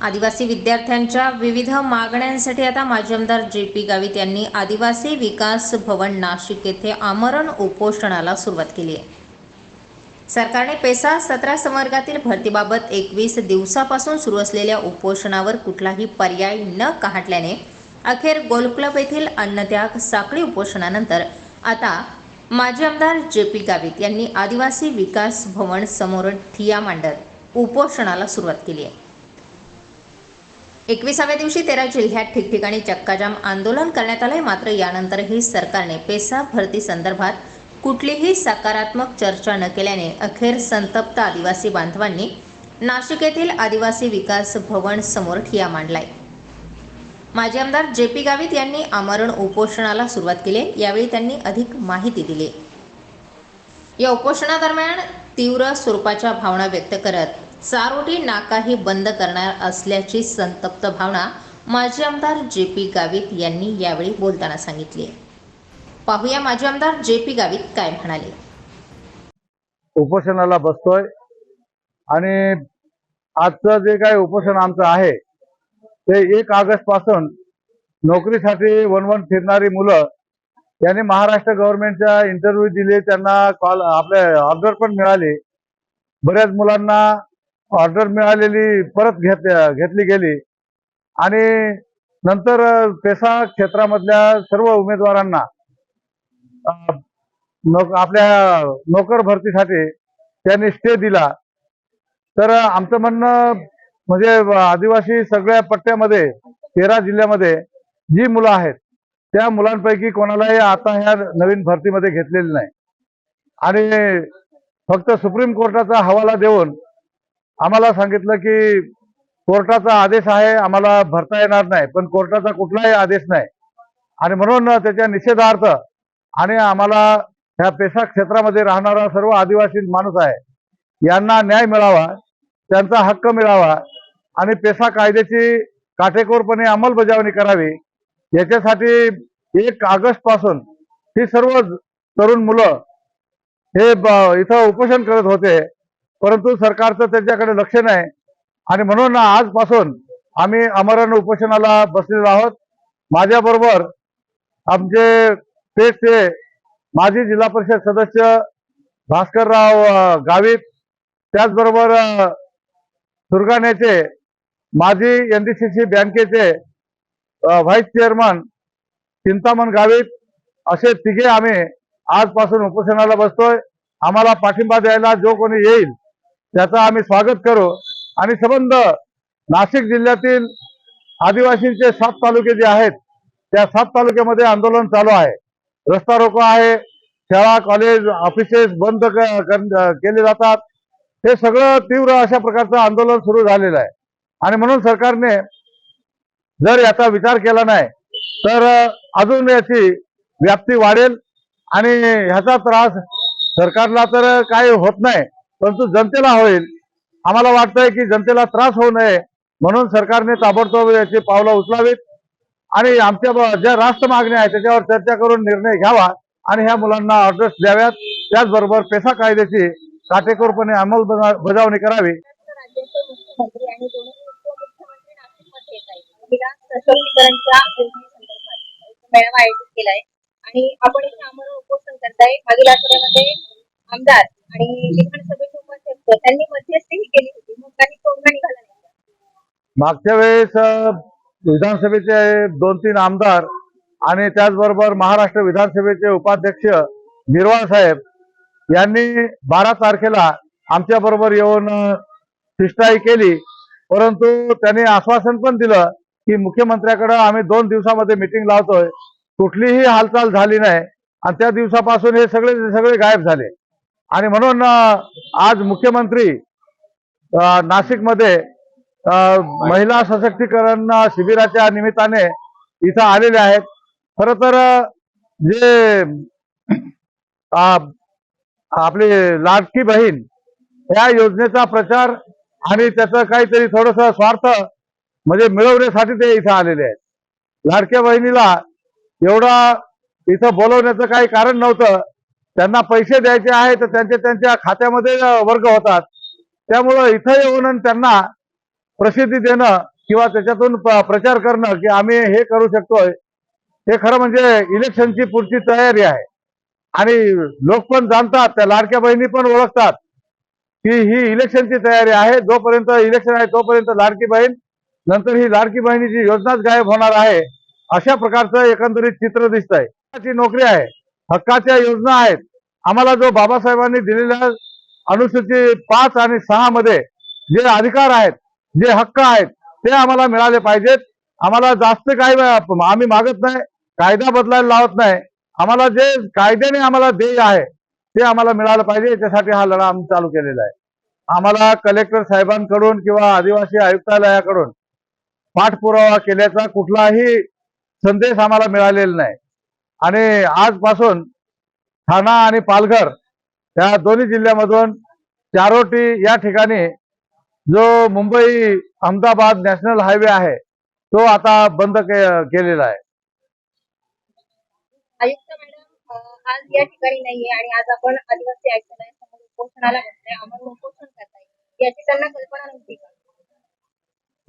आदिवासी विद्यार्थ्यांच्या विविध मागण्यांसाठी आता माजी आमदार जे पी गावित यांनी आदिवासी विकास भवन नाशिक येथे आमरण उपोषणाला सुरुवात केली आहे. सरकारने पेसा सतरा संवर्गातील भरतीबाबत एकवीस दिवसापासून सुरू असलेल्या उपोषणावर कुठलाही पर्याय न काढल्याने अखेर गोलक्लब येथील अन्नत्याग साखळी उपोषणानंतर आता माजी आमदार जे पी गावित यांनी आदिवासी विकास भवन समोर ठिया मांडत उपोषणाला सुरुवात केली आहे. एकविसाव्या दिवशी तेरा जिल्ह्यात ठिकठिकाणी चक्काजाम आंदोलन करण्यात आलंय. मात्र यानंतरही सरकारने पेसा भरती संदर्भात कुठलीही सकारात्मक चर्चा न केल्याने अखेर संतप्त आदिवासी बांधवांनी नाशिक येथील आदिवासी विकास भवन समोर ठिया मांडलाय. माजी आमदार जे पी गावित यांनी आमरण उपोषणाला सुरुवात केली. यावेळी त्यांनी अधिक माहिती दिली. या उपोषणादरम्यान तीव्र स्वरूपाच्या भावना व्यक्त करत चारोटी नाकाही बंद करणार असल्याची संतप्त भावना माजी आमदार जे पी गावित यांनी यावेळी बोलताना सांगितली आहे. पाहूया माजी आमदार जे पी गावित काय म्हणाले. उपोषणाला बसतोय आणि आजचं जे काही उपोषण आमचं आहे ते एक ऑगस्टपासून नोकरीसाठी वन वन फिरणारी मुलं त्यांनी महाराष्ट्र गव्हर्नमेंटच्या इंटरव्ह्यू दिले त्यांना कॉल आपले ऑर्डर पण मिळाली. बऱ्याच मुलांना ऑर्डर मिळालेली परत घेत घेतली गेली. आणि नंतर पेसा क्षेत्रामधल्या सर्व उमेदवारांना आपल्या नोकर भरतीसाठी त्यांनी स्टे दिला. तर आमचं म्हणणं म्हणजे आदिवासी सगळ्या पट्ट्यामध्ये तेरा जिल्ह्यामध्ये जी मुलं आहेत त्या मुलांपैकी कोणालाही आता ह्या नवीन भरतीमध्ये घेतलेली नाही. आणि फक्त सुप्रीम कोर्टाचा हवाला देऊन आम्हाला सांगितलं की कोर्टाचा आदेश आहे आम्हाला भरता येणार नाही पण कोर्टाचा कुठलाही आदेश नाही. आणि म्हणून त्याच्या निषेधार्थ आणि आम्हाला ह्या पेशा क्षेत्रामध्ये राहणारा सर्व आदिवासी माणूस आहे यांना न्याय मिळावा त्यांचा हक्क मिळावा आणि पेशा कायद्याची काटेकोरपणे अंमलबजावणी करावी. याच्यासाठी एक ऑगस्टपासून ही सर्व तरुण मुलं हे इथं उपोषण करत होते. परंतु सरकारचं त्यांच्याकडे लक्ष नाही. आणि म्हणून आजपासून आम्ही अमरण उपोषणाला बसलेलो आहोत. माझ्याबरोबर आमचे पेठचे माजी जिल्हा परिषद सदस्य भास्करराव गावित त्याचबरोबर अ, सुरगाण्याचे माजी एनडीसीसी बँकेचे व्हाईस चेअरमन चिंतामण गावित असे तिघे आम्ही आजपासून उपोषणाला बसतोय. आम्हाला पाठिंबा द्यायला जो कोणी येईल त्याचं आम्ही स्वागत करू. आणि संबंध नाशिक जिल्ह्यातील आदिवासींचे सात तालुके जे आहेत त्या सात तालुक्यामध्ये आंदोलन चालू आहे. रस्ता रोको आहे शाळा कॉलेज ऑफिसेस बंद क- कर- केले जातात. हे सगळं तीव्र अशा प्रकारचं आंदोलन सुरू झालेलं आहे. आणि म्हणून सरकारने जर याचा विचार केला नाही तर अजून याची व्याप्ती वाढेल. आणि ह्याचा त्रास सरकारला तर काही होत नाही. परंतु जनतेला होईल. आम्हाला वाटतंय की जनतेला त्रास होऊ नये म्हणून सरकारने ताबडतोब याची पावलं उचलावीत. आणि आमच्या ज्या राष्ट्र मागण्या आहेत त्याच्यावर चर्चा करून निर्णय घ्यावा आणि ह्या मुलांना ऑर्डर्स द्याव्यात. त्याचबरोबर पेसा कायद्याची काटेकोरपणे अंमलबजावणी करावी. मेळावा आयोजित केलाय आणि आपण इथे उपोषण करताय. मागील आठवड्यामध्ये आमदार आणि त्यांनी केली होती. मग काही तोडगा निघाला नाही मागच्या वेळेस विधानसभेचे दोन तीन आमदार आणि त्याचबरोबर महाराष्ट्र विधानसभेचे उपाध्यक्ष निर्वाण साहेब यांनी बारा तारखेला आमच्या बरोबर येऊन शिष्टाई केली. परंतु त्यांनी आश्वासन पण दिलं की मुख्यमंत्र्याकडे आम्ही दोन दिवसामध्ये मिटिंग लावतोय. कुठलीही हालचाल झाली नाही. आणि त्या दिवसापासून हे सगळे सगळे गायब झाले. आणि म्हणून आज मुख्यमंत्री नाशिकमध्ये महिला सशक्तीकरण शिबिराच्या निमित्ताने इथं आलेले आहेत. खर तर जे आपली लाडकी बहीण या योजनेचा प्रचार आणि त्याचं काहीतरी थोडस स्वार्थ म्हणजे मिळवण्यासाठी ते इथं आलेले आहेत. लाडक्या बहिणीला एवढा इथं बोलवण्याचं काही कारण नव्हतं. त्यांना पैसे द्यायचे आहे तर त्यांच्या त्यांच्या खात्यामध्ये वर्ग होतात. त्यामुळं इथं येऊन त्यांना प्रसिद्धी देणं किंवा त्याच्यातून प्रचार करणं की आम्ही हे करू शकतोय हे खरं म्हणजे इलेक्शनची पुढची तयारी आहे. आणि लोक पण जाणतात त्या लाडक्या बहिणी पण ओळखतात की ही इलेक्शनची तयारी आहे. जोपर्यंत इलेक्शन आहे तोपर्यंत लाडकी बहीण नंतर ही लाडकी बहिणीची योजनाच गायब होणार आहे अशा प्रकारचं एकंदरीत चित्र दिसत आहे नोकरी आहे. हक्काच्या योजना आहेत. आम्हाला जो बाबासाहेबांनी दिलेल्या अनुसूचित पाच आणि सहा मध्ये जे अधिकार आहेत जे हक्क आहेत ते आम्हाला मिळाले पाहिजेत. आम्हाला जास्त काय आम्ही मागत नाही कायदा बदलायला लावत नाही. आम्हाला जे कायद्याने आम्हाला ध्येय आहे ते आम्हाला मिळालं पाहिजे. याच्यासाठी हा लढा आम्ही चालू केलेला आहे. आम्हाला कलेक्टर साहेबांकडून किंवा आदिवासी आयुक्तालयाकडून पाठपुरावा केल्याचा कुठलाही संदेश आम्हाला मिळालेला नाही. आणि आजपासून ठाणा आणि पालघर या दोन्ही जिल्ह्यामधून चारोटी या ठिकाणी जो मुंबई अहमदाबाद नॅशनल हायवे आहे तो आता बंद के- केलेला आहे. आयुक्त मॅडम अं, आज या ठिकाणी नाहीये आणि आज आपण आदिवासी आयुक्तालयासमोर उपोषणाला बसलोय. आम्हाला उपोषण करताय. याची त्यांना कल्पना नव्हती का?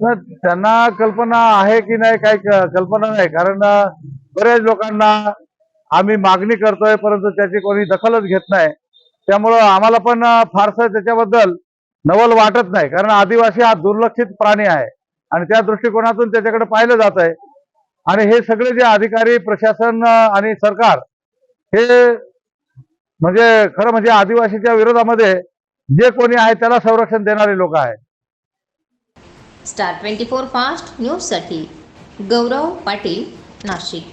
तर त्यांना कल्पना आहे की नाही काही कल्पना नाही. कारण बऱ्याच लोकांना आम्ही मागणी करतोय परंतु त्याची कोणी दखलच घेत नाही. त्यामुळं आम्हाला पण फारसं त्याच्याबद्दल नवल वाटत नाही. कारण आदिवासी हा दुर्लक्षित प्राणी आहे. आणि त्या दृष्टिकोनातून त्याच्याकडे पाहिलं जात आहे आणि हे सगळे जे अधिकारी प्रशासन आणि सरकार हे म्हणजे खरं म्हणजे आदिवासीच्या विरोधामध्ये जे कोणी आहे त्याला संरक्षण देणारे लोक आहेत. स्टार ट्वेंटी फोर फास्ट न्यूजसाठी गौरव पाटील नाशिक.